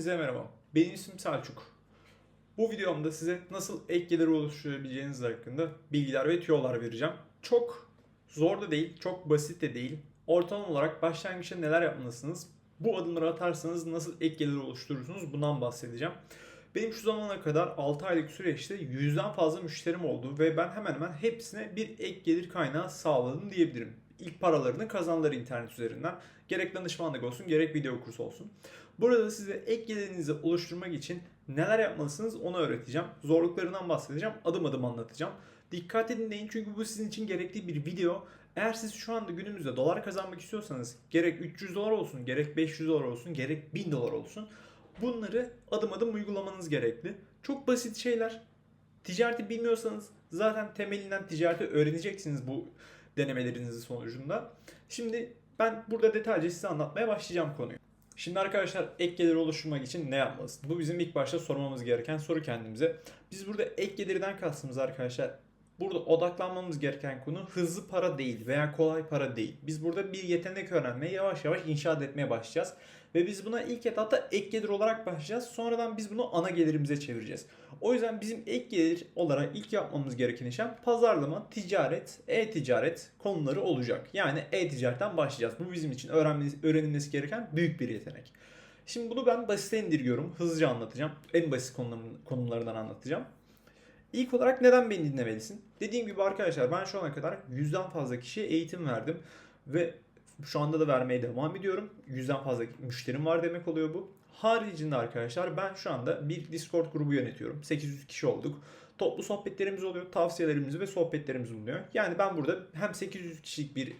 Hepinize merhaba. Benim ismim Selçuk. Bu videomda size nasıl ek gelir oluşturabileceğiniz hakkında bilgiler ve tüyolar vereceğim. Çok zor da değil, çok basit de değil. Ortalama olarak başlangıçta neler yapmalısınız? Bu adımları atarsanız nasıl ek gelir oluşturursunuz? Bundan bahsedeceğim. Benim şu zamana kadar 6 aylık süreçte yüzden fazla müşterim oldu ve ben hemen hemen hepsine bir ek gelir kaynağı sağladım diyebilirim. İlk paralarını kazandılar internet üzerinden. Gerek danışmanlık olsun gerek video kursu olsun. Burada size ek gelirinizi oluşturmak için neler yapmalısınız onu öğreteceğim. Zorluklarından bahsedeceğim. Adım adım anlatacağım. Dikkat dinleyin çünkü bu sizin için gerekli bir video. Eğer siz şu anda günümüzde dolar kazanmak istiyorsanız gerek 300 dolar olsun, gerek 500 dolar olsun, gerek 1000 dolar olsun bunları adım adım uygulamanız gerekli. Çok basit şeyler. Ticareti bilmiyorsanız zaten temelinden ticareti öğreneceksiniz bu denemelerinizin sonucunda. Şimdi ben burada detaylıca size anlatmaya başlayacağım konuyu. Şimdi arkadaşlar ek gelir oluşturmak için ne yapmalısın? Bu bizim ilk başta sormamız gereken soru kendimize. Biz burada ek gelirden kastımız arkadaşlar burada odaklanmamız gereken konu hızlı para değil veya kolay para değil. Biz burada bir yetenek öğrenmeye yavaş yavaş inşaat etmeye başlayacağız. Ve biz buna ilk etapta ek gelir olarak başlayacağız. Sonradan biz bunu ana gelirimize çevireceğiz. O yüzden bizim ek gelir olarak ilk yapmamız gereken işlem pazarlama, ticaret, e-ticaret konuları olacak. Yani e-ticaretten başlayacağız. Bu bizim için öğrenilmesi gereken büyük bir yetenek. Şimdi bunu ben basite indiriyorum. Hızlıca anlatacağım. En basit konularından anlatacağım. İlk olarak neden beni dinlemelisin? Dediğim gibi arkadaşlar ben şu ana kadar yüzden fazla kişiye eğitim verdim. Ve şu anda da vermeye devam ediyorum. Yüzden fazla müşterim var demek oluyor bu. Haricinde arkadaşlar ben şu anda bir Discord grubu yönetiyorum. 800 kişi olduk. Toplu sohbetlerimiz oluyor. Tavsiyelerimiz ve sohbetlerimiz bulunuyor. Yani ben burada hem 800 kişilik bir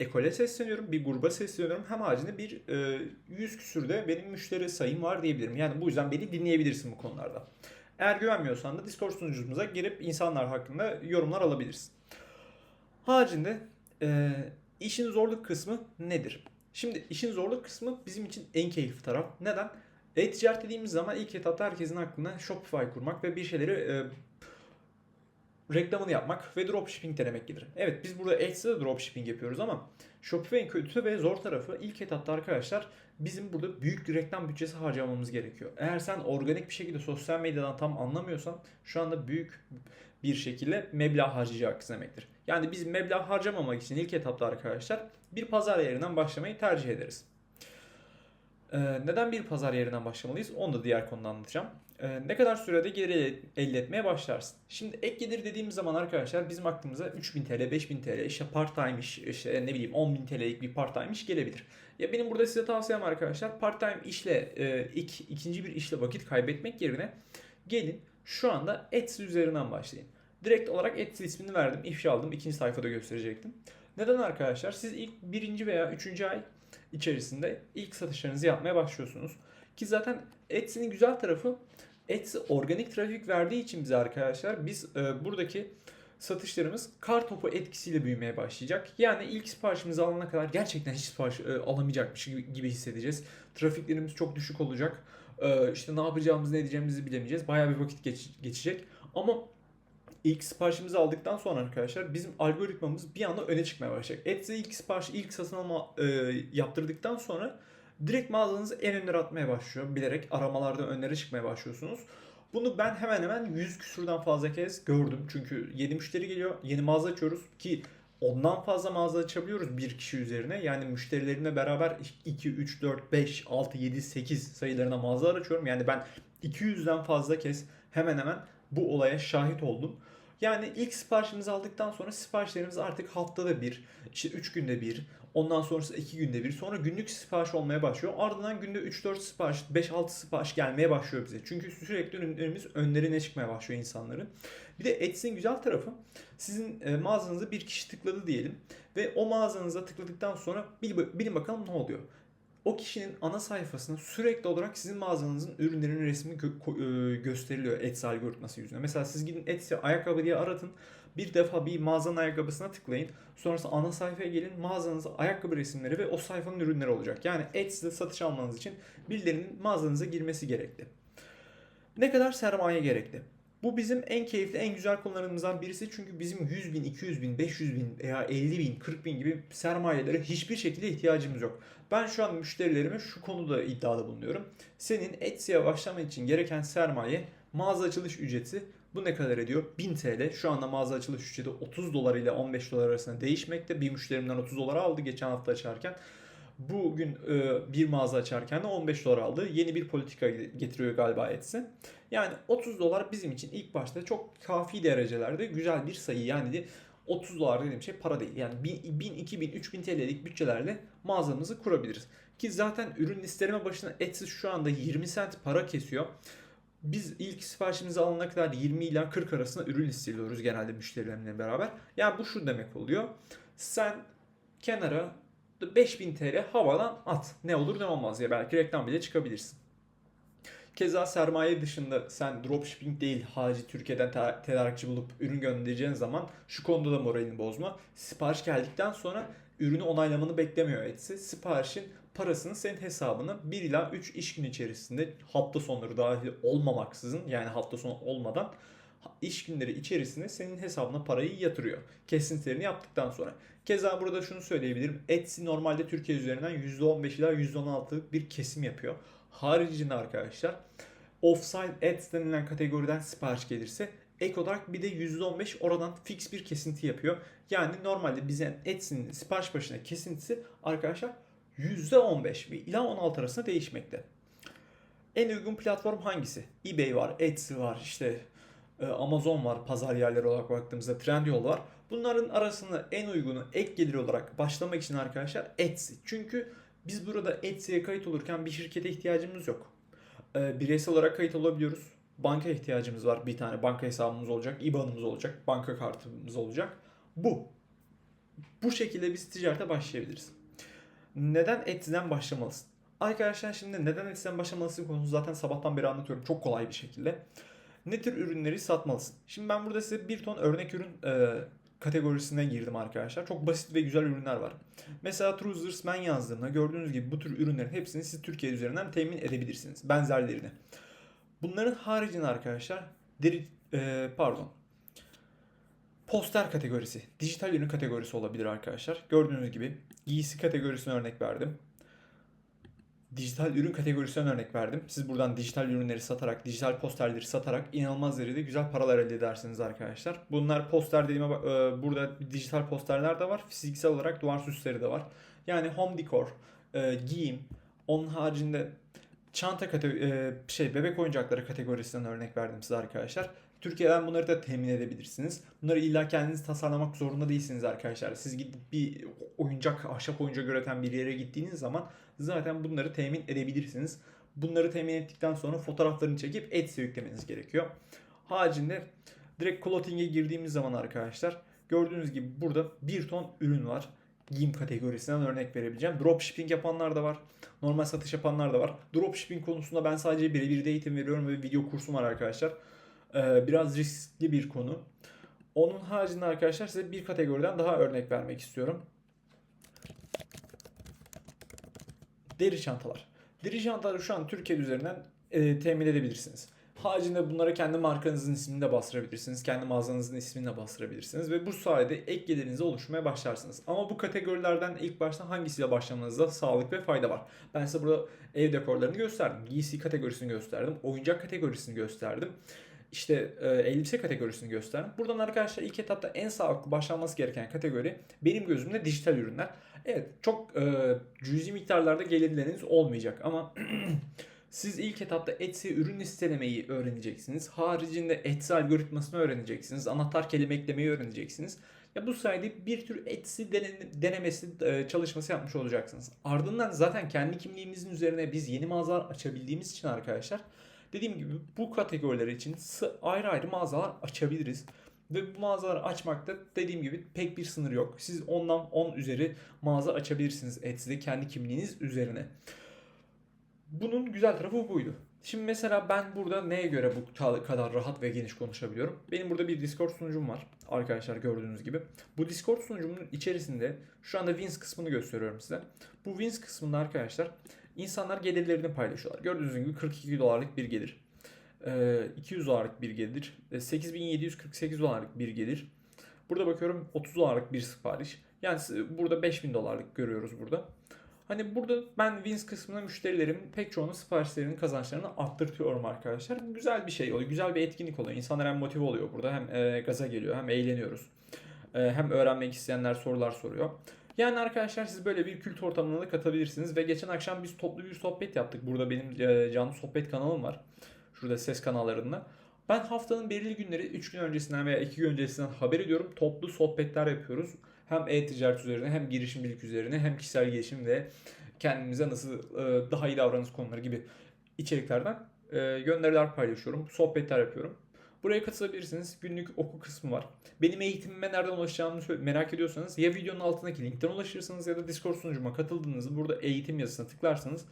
ekole sesleniyorum, bir gruba sesleniyorum. Hem haricinde bir e, 100 küsürde benim müşteri sayım var diyebilirim. Yani bu yüzden beni dinleyebilirsin bu konularda. Eğer güvenmiyorsan da Discord sunucumuza girip insanlar hakkında yorumlar alabilirsin. Haricinde e, işin zorluk kısmı nedir? Şimdi işin zorluk kısmı bizim için en keyifli taraf. Neden? E-ticaret dediğimiz zaman ilk etapta herkesin aklına Shopify kurmak ve bir şeyleri e, reklamını yapmak ve dropshipping denemek gelir. Evet biz burada Etsy'de de dropshipping yapıyoruz ama Shopify'in kötü ve zor tarafı ilk etapta arkadaşlar bizim burada büyük bir reklam bütçesi harcamamız gerekiyor. Eğer sen organik bir şekilde sosyal medyadan tam anlamıyorsan şu anda büyük bir şekilde meblağ harcayacaksın demektir. Yani biz meblağ harcamamak için ilk etapta arkadaşlar bir pazar yerinden başlamayı tercih ederiz. Ee, neden bir pazar yerinden başlamalıyız? Onu da diğer konuda anlatacağım. Ee, ne kadar sürede gelir elde etmeye başlarsın? Şimdi ek gelir dediğimiz zaman arkadaşlar bizim aklımıza 3000 TL, 5000 TL, işte part time iş, işte ne bileyim 10.000 TL'lik bir part time iş gelebilir. Ya benim burada size tavsiyem arkadaşlar part time işle, e, ik, ikinci bir işle vakit kaybetmek yerine gelin şu anda Etsy üzerinden başlayın. Direkt olarak Etsy ismini verdim, ifşa aldım, ikinci sayfada gösterecektim. Neden arkadaşlar? Siz ilk birinci veya üçüncü ay içerisinde ilk satışlarınızı yapmaya başlıyorsunuz. Ki zaten Etsy'nin güzel tarafı Etsy organik trafik verdiği için bize arkadaşlar biz e, buradaki satışlarımız kar topu etkisiyle büyümeye başlayacak. Yani ilk siparişimizi alana kadar gerçekten hiç sipariş e, alamayacakmış gibi hissedeceğiz. Trafiklerimiz çok düşük olacak. E, işte ne yapacağımızı ne edeceğimizi bilemeyeceğiz. Bayağı bir vakit geç, geçecek. Ama ilk siparişimizi aldıktan sonra arkadaşlar bizim algoritmamız bir anda öne çıkmaya başlayacak. Etsy ilk sipariş, ilk satın alma e, yaptırdıktan sonra direkt mağazanızı en önlere atmaya başlıyor. Bilerek aramalarda önlere çıkmaya başlıyorsunuz. Bunu ben hemen hemen 100 küsurdan fazla kez gördüm. Çünkü yeni müşteri geliyor, yeni mağaza açıyoruz ki ondan fazla mağaza açabiliyoruz bir kişi üzerine. Yani müşterilerimle beraber 2, 3, 4, 5, 6, 7, 8 sayılarına mağazalar açıyorum. Yani ben 200'den fazla kez hemen hemen bu olaya şahit oldum. Yani ilk siparişimizi aldıktan sonra siparişlerimiz artık haftada bir, işte 3 günde bir, ondan sonrası 2 günde bir, sonra günlük sipariş olmaya başlıyor. Ardından günde 3-4 sipariş, 5-6 sipariş gelmeye başlıyor bize. Çünkü sürekli ürünlerimiz önlerine çıkmaya başlıyor insanların. Bir de Etsy'nin güzel tarafı sizin e, mağazanıza bir kişi tıkladı diyelim ve o mağazanıza tıkladıktan sonra bilin bakalım ne oluyor o kişinin ana sayfasına sürekli olarak sizin mağazanızın ürünlerinin resmi e, gösteriliyor Etsy algoritması yüzünden. Mesela siz gidin Etsy ayakkabı diye aratın. Bir defa bir mağazanın ayakkabısına tıklayın. Sonrasında ana sayfaya gelin. Mağazanızda ayakkabı resimleri ve o sayfanın ürünleri olacak. Yani Etsy'de satış almanız için birilerinin mağazanıza girmesi gerekli. Ne kadar sermaye gerekli? Bu bizim en keyifli, en güzel konularımızdan birisi. Çünkü bizim 100 bin, 200 bin, 500 bin veya 50 bin, 40 bin gibi sermayelere hiçbir şekilde ihtiyacımız yok. Ben şu an müşterilerime şu konuda iddiada bulunuyorum. Senin Etsy'ye başlaman için gereken sermaye mağaza açılış ücreti bu ne kadar ediyor? 1000 TL. Şu anda mağaza açılış ücreti 30 dolar ile 15 dolar arasında değişmekte. Bir müşterimden 30 dolar aldı geçen hafta açarken. Bugün e, bir mağaza açarken de 15 dolar aldı. Yeni bir politika getiriyor galiba Etsy. Yani 30 dolar bizim için ilk başta çok kafi derecelerde güzel bir sayı. Yani de 30 dolar dediğim şey para değil. Yani 1000, 1000 2000, 3000 TL'lik bütçelerle mağazamızı kurabiliriz. Ki zaten ürün listeleme başına Etsy şu anda 20 sent para kesiyor. Biz ilk siparişimizi alana kadar 20 ila 40 arasında ürün listeliyoruz genelde müşterilerimle beraber. Yani bu şu demek oluyor. Sen kenara 5000 TL havadan at. Ne olur ne olmaz ya belki reklam bile çıkabilirsin. Keza sermaye dışında sen dropshipping değil hacı Türkiye'den te- tedarikçi bulup ürün göndereceğin zaman şu konuda da moralini bozma. Sipariş geldikten sonra ürünü onaylamanı beklemiyor Etsy. Siparişin parasını senin hesabına 1 ila 3 iş günü içerisinde hafta sonları dahil olmamaksızın yani hafta sonu olmadan iş günleri içerisinde senin hesabına parayı yatırıyor. Kesintilerini yaptıktan sonra. Keza burada şunu söyleyebilirim. Etsy normalde Türkiye üzerinden %15 ila %16 bir kesim yapıyor. Haricinde arkadaşlar offsite ads denilen kategoriden sipariş gelirse ek olarak bir de %15 oradan fix bir kesinti yapıyor. Yani normalde bize Etsy'nin sipariş başına kesintisi arkadaşlar %15 ila 16 arasında değişmekte. En uygun platform hangisi? eBay var, Etsy var, işte Amazon var pazar yerleri olarak baktığımızda Trendyol var. Bunların arasında en uygunu ek gelir olarak başlamak için arkadaşlar Etsy. Çünkü biz burada Etsy'ye kayıt olurken bir şirkete ihtiyacımız yok. E, bireysel olarak kayıt olabiliyoruz. Banka ihtiyacımız var. Bir tane banka hesabımız olacak, IBAN'ımız olacak, banka kartımız olacak. Bu. Bu şekilde biz ticarete başlayabiliriz. Neden Etsy'den başlamalısın? Arkadaşlar şimdi neden Etsy'den başlamalısın konusu zaten sabahtan beri anlatıyorum çok kolay bir şekilde. Ne tür ürünleri satmalısın? Şimdi ben burada size bir ton örnek ürün e, kategorisine girdim arkadaşlar. Çok basit ve güzel ürünler var. Mesela Trousers Man yazdığımda gördüğünüz gibi bu tür ürünlerin hepsini siz Türkiye üzerinden temin edebilirsiniz. Benzerlerini. Bunların haricinde arkadaşlar deri, e, pardon poster kategorisi, dijital ürün kategorisi olabilir arkadaşlar. Gördüğünüz gibi giysi kategorisine örnek verdim. Dijital ürün kategorisinden örnek verdim. Siz buradan dijital ürünleri satarak, dijital posterleri satarak inanılmaz derecede güzel paralar elde edersiniz arkadaşlar. Bunlar poster dediğime e, burada dijital posterler de var. Fiziksel olarak duvar süsleri de var. Yani home decor, e, giyim, onun haricinde çanta kategori, e, şey bebek oyuncakları kategorisinden örnek verdim size arkadaşlar. Türkiye'den bunları da temin edebilirsiniz. Bunları illa kendiniz tasarlamak zorunda değilsiniz arkadaşlar. Siz gidip bir oyuncak, ahşap oyuncak üreten bir yere gittiğiniz zaman zaten bunları temin edebilirsiniz. Bunları temin ettikten sonra fotoğraflarını çekip Etsy'e yüklemeniz gerekiyor. Haricinde direkt clothing'e girdiğimiz zaman arkadaşlar gördüğünüz gibi burada bir ton ürün var. Giyim kategorisinden örnek verebileceğim. Dropshipping yapanlar da var. Normal satış yapanlar da var. Dropshipping konusunda ben sadece birebir de eğitim veriyorum ve video kursum var arkadaşlar. Ee, biraz riskli bir konu. Onun haricinde arkadaşlar size bir kategoriden daha örnek vermek istiyorum. Deri çantalar. Deri çantaları şu an Türkiye üzerinden e, temin edebilirsiniz. Haricinde bunlara kendi markanızın ismini de bastırabilirsiniz. Kendi mağazanızın ismini de bastırabilirsiniz. Ve bu sayede ek gelirinize oluşmaya başlarsınız. Ama bu kategorilerden ilk başta hangisiyle başlamanızda sağlık ve fayda var. Ben size burada ev dekorlarını gösterdim. Giysi kategorisini gösterdim. Oyuncak kategorisini gösterdim. İşte e, elbise kategorisini gösterdim. Buradan arkadaşlar ilk etapta en sağlıklı başlanması gereken kategori benim gözümde dijital ürünler. Evet çok e, cüzi miktarlarda gelirleriniz olmayacak ama siz ilk etapta Etsy ürün listelemeyi öğreneceksiniz. Haricinde Etsy algoritmasını öğreneceksiniz. Anahtar kelime eklemeyi öğreneceksiniz. Ya bu sayede bir tür Etsy denemesi e, çalışması yapmış olacaksınız. Ardından zaten kendi kimliğimizin üzerine biz yeni mağazalar açabildiğimiz için arkadaşlar dediğim gibi bu kategoriler için ayrı ayrı mağazalar açabiliriz. Ve bu mağazaları açmakta dediğim gibi pek bir sınır yok. Siz ondan 10 üzeri mağaza açabilirsiniz Etsy'de kendi kimliğiniz üzerine. Bunun güzel tarafı buydu. Şimdi mesela ben burada neye göre bu kadar rahat ve geniş konuşabiliyorum? Benim burada bir Discord sunucum var. Arkadaşlar gördüğünüz gibi. Bu Discord sunucumun içerisinde şu anda Wins kısmını gösteriyorum size. Bu Wins kısmında arkadaşlar insanlar gelirlerini paylaşıyorlar. Gördüğünüz gibi 42 dolarlık bir gelir. e, 200 dolarlık bir gelir. E, 8748 dolarlık bir gelir. Burada bakıyorum 30 dolarlık bir sipariş. Yani burada 5000 dolarlık görüyoruz burada. Hani burada ben Wins kısmında müşterilerim pek çoğunun siparişlerinin kazançlarını arttırtıyorum arkadaşlar. Güzel bir şey oluyor. Güzel bir etkinlik oluyor. İnsanlar hem motive oluyor burada hem e, gaza geliyor hem eğleniyoruz. E, hem öğrenmek isteyenler sorular soruyor. Yani arkadaşlar siz böyle bir kült ortamına da katabilirsiniz. Ve geçen akşam biz toplu bir sohbet yaptık. Burada benim e, canlı sohbet kanalım var. Şurada ses kanallarında. Ben haftanın belirli günleri 3 gün öncesinden veya 2 gün öncesinden haber ediyorum. Toplu sohbetler yapıyoruz. Hem e-ticaret üzerine hem girişimcilik üzerine hem kişisel gelişim ve kendimize nasıl e, daha iyi davranış konuları gibi içeriklerden e, gönderiler paylaşıyorum. Sohbetler yapıyorum. Buraya katılabilirsiniz. Günlük oku kısmı var. Benim eğitimime nereden ulaşacağımı merak ediyorsanız ya videonun altındaki linkten ulaşırsınız ya da Discord sunucuma katıldığınızda burada eğitim yazısına tıklarsanız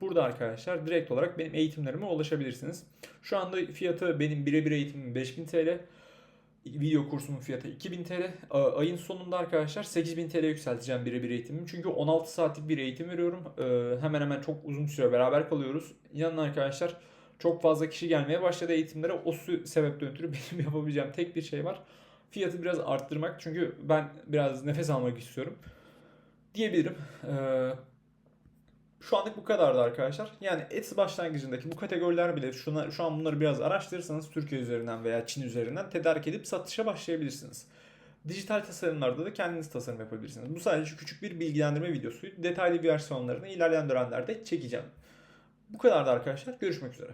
burada arkadaşlar direkt olarak benim eğitimlerime ulaşabilirsiniz. Şu anda fiyatı benim birebir eğitimim 5000 TL. Video kursumun fiyatı 2000 TL. Ayın sonunda arkadaşlar 8000 TL yükselteceğim birebir eğitimimi. Çünkü 16 saatlik bir eğitim veriyorum. Ee, Hemen hemen çok uzun süre beraber kalıyoruz. İnanın arkadaşlar çok fazla kişi gelmeye başladı eğitimlere. O sebepten ötürü benim yapabileceğim tek bir şey var. Fiyatı biraz arttırmak. Çünkü ben biraz nefes almak istiyorum. Diyebilirim. Ee, şu anlık bu kadardı arkadaşlar. Yani Etsy başlangıcındaki bu kategoriler bile şuna, şu an bunları biraz araştırırsanız Türkiye üzerinden veya Çin üzerinden tedarik edip satışa başlayabilirsiniz. Dijital tasarımlarda da kendiniz tasarım yapabilirsiniz. Bu sadece küçük bir bilgilendirme videosuydu. Detaylı bir versiyonlarını ilerleyen dönemlerde çekeceğim. Bu kadardı arkadaşlar. Görüşmek üzere.